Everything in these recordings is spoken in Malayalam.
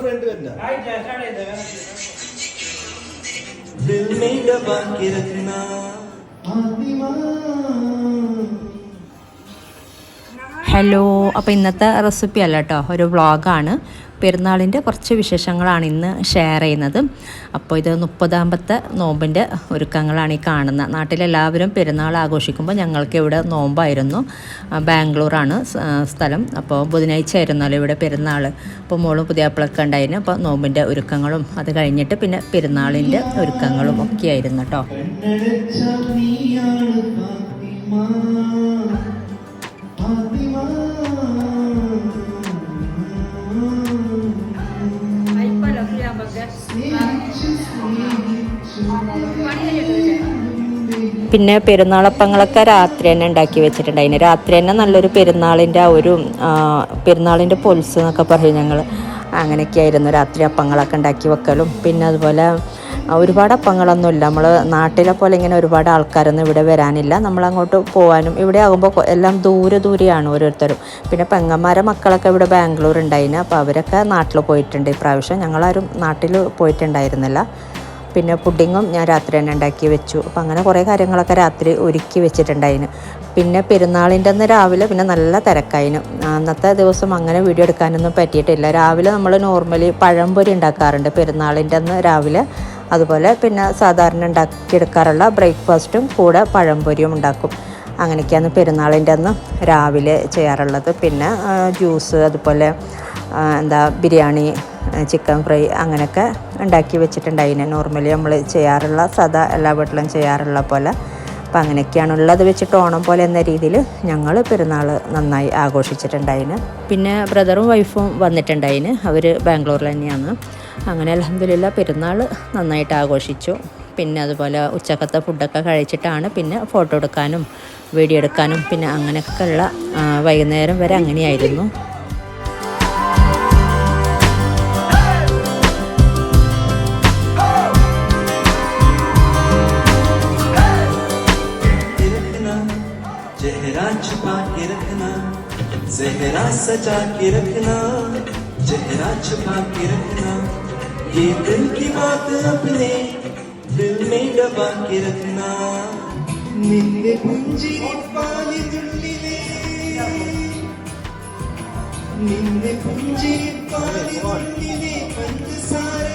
ഫ്രണ്ട് വരണ്ട ദിൽ മേര ബാക്കി രഖ്നാ ആദിമാ ഹലോ അപ്പോൾ ഇന്നത്തെ റെസിപ്പി അല്ല കേട്ടോ ഒരു വ്ളോഗാണ്. പെരുന്നാളിന്റെ കുറച്ച് വിശേഷങ്ങളാണ് ഇന്ന് ഷെയർ ചെയ്യുന്നത്. അപ്പോൾ ഇത് മുപ്പതാമ്പത്തെ നോമ്പിന്റെ ഒരുക്കങ്ങളാണ് ഈ കാണുന്നത് നാട്ടിലെല്ലാവരും പെരുന്നാൾ ആഘോഷിക്കുമ്പോൾ ഞങ്ങൾക്ക് ഇവിടെ നോമ്പായിരുന്നു. ബാംഗ്ലൂരാണ് സ്ഥലം. അപ്പോൾ ബുധനാഴ്ച ആയിരുന്നല്ലോ ഇവിടെ പെരുന്നാൾ അപ്പോൾ മോളും പുതിയാപ്പിളൊക്കെ ഉണ്ടായിരുന്നു. അപ്പോൾ നോമ്പിന്റെ ഒരുക്കങ്ങളും അത് കഴിഞ്ഞിട്ട് പിന്നെ പെരുന്നാളിന്റെ ഒരുക്കങ്ങളും ഒക്കെ ആയിരുന്നു കേട്ടോ പിന്നെ പെരുന്നാളപ്പങ്ങളൊക്കെ രാത്രി തന്നെ ഉണ്ടാക്കി വെച്ചിട്ടുണ്ട് അതിന് രാത്രി തന്നെ നല്ലൊരു പെരുന്നാളിന്റെ ആ ഒരു പെരുന്നാളിന്റെ പൊൽസ് എന്നൊക്കെ പറയും ഞങ്ങൾ അങ്ങനെയൊക്കെ ആയിരുന്നു രാത്രി അപ്പങ്ങളൊക്കെ ഉണ്ടാക്കി വെക്കലും. പിന്നെ അതുപോലെ ഒരുപാട് അപ്പങ്ങളൊന്നുമില്ല. നമ്മൾ നാട്ടിലെ പോലെ ഇങ്ങനെ ഒരുപാട് ആൾക്കാരൊന്നും ഇവിടെ വരാനില്ല. നമ്മൾ അങ്ങോട്ട് പോകാനും ഇവിടെ ആകുമ്പോൾ എല്ലാം ദൂരെ ദൂരെയാണ് ഓരോരുത്തരും. പിന്നെ പെങ്ങന്മാരെ മക്കളൊക്കെ ഇവിടെ ബാംഗ്ലൂർ ഉണ്ടായിന് അപ്പോൾ അവരൊക്കെ നാട്ടിൽ പോയിട്ടുണ്ട്. ഇപ്രാവശ്യം ഞങ്ങളാരും നാട്ടിൽ പോയിട്ടുണ്ടായിരുന്നില്ല. പിന്നെ പുഡിങ്ങും ഞാൻ രാത്രി തന്നെ ഉണ്ടാക്കി വെച്ചു. അപ്പം അങ്ങനെ കുറേ കാര്യങ്ങളൊക്കെ രാത്രി ഒരുക്കി വെച്ചിട്ടുണ്ടായിന്. പിന്നെ പെരുന്നാളിന്റെ അന്ന് രാവിലെ പിന്നെ നല്ല തിരക്കായിന്. അന്നത്തെ ദിവസം അങ്ങനെ വീഡിയോ എടുക്കാനൊന്നും പറ്റിയിട്ടില്ല. രാവിലെ നമ്മൾ നോർമലി പഴംപൊരി ഉണ്ടാക്കാറുണ്ട്. പെരുന്നാളിന്റെ അന്ന് രാവിലെ അതുപോലെ പിന്നെ സാധാരണ ഉണ്ടാക്കിയെടുക്കാറുള്ള ബ്രേക്ക്ഫാസ്റ്റും കൂടെ പഴംപൊരിയും ഉണ്ടാക്കും. അങ്ങനെയൊക്കെയാണ് പെരുന്നാളിന്റെ അന്ന് രാവിലെ ചെയ്യാറുള്ളത്. പിന്നെ ജ്യൂസ് അതുപോലെ എന്താ ബിരിയാണി ചിക്കൻ ഫ്രൈ അങ്ങനെയൊക്കെ ഉണ്ടാക്കി വെച്ചിട്ടുണ്ടായിന്. നോർമലി നമ്മൾ ചെയ്യാറുള്ള സദാ എല്ലാ വീട്ടിലും ചെയ്യാറുള്ള പോലെ. അപ്പം അങ്ങനെയൊക്കെയാണ് ഉള്ളത് വെച്ചിട്ട് ഓണം പോലെ എന്ന രീതിയിൽ ഞങ്ങൾ പെരുന്നാൾ നന്നായി ആഘോഷിച്ചിട്ടുണ്ടായിന്. പിന്നെ ബ്രദറും വൈഫും വന്നിട്ടുണ്ടായിന്. അവർ ബാംഗ്ലൂരിൽ തന്നെയാണ്. അങ്ങനെ അലഹമില്ല പെരുന്നാൾ നന്നായിട്ട് ആഘോഷിച്ചു. പിന്നെ അതുപോലെ ഉച്ചക്കത്തെ ഫുഡൊക്കെ കഴിച്ചിട്ടാണ് പിന്നെ ഫോട്ടോ എടുക്കാനും വീഡിയോ എടുക്കാനും പിന്നെ അങ്ങനെയൊക്കെയുള്ള വൈകുന്നേരം വരെ അങ്ങനെയായിരുന്നു. സെഹ്റ സജാ കി രഖ്നാ ചെഹ്റ ഛുപാ കി രഖ്നാ ये दिल की बात अपने दिल में दबा के रखना। निन्ने पूंजी पाली दुल्लिले निन्ने पूंजी पाली दुल्लिले पंच सारे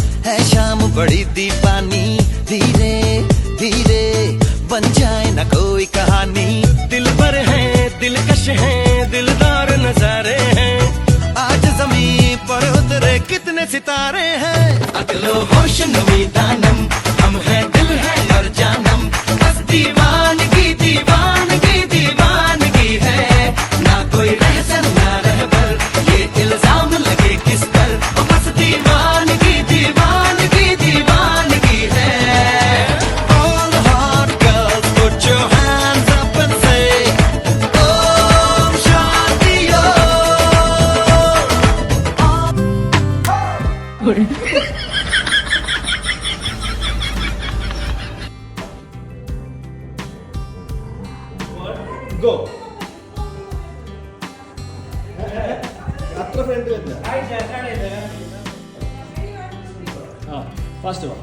है शाम बड़ी दीवानी। धीरे धीरे बन जाए ना कोई कहानी। दिल पर है दिलकश है दिलदार नजारे हैं। आज ज़मीन पर उतरे कितने सितारे हैं। अगलो होश नमी ഗോ അത്ര ഫ്രണ്ട് ആ ഫസ്റ്റ് വാ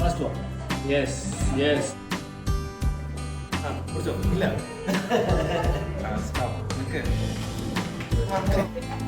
ഫസ്റ്റ് വാ യെസ് യെസ് ആ കുറച്ചോ ഇല്ല.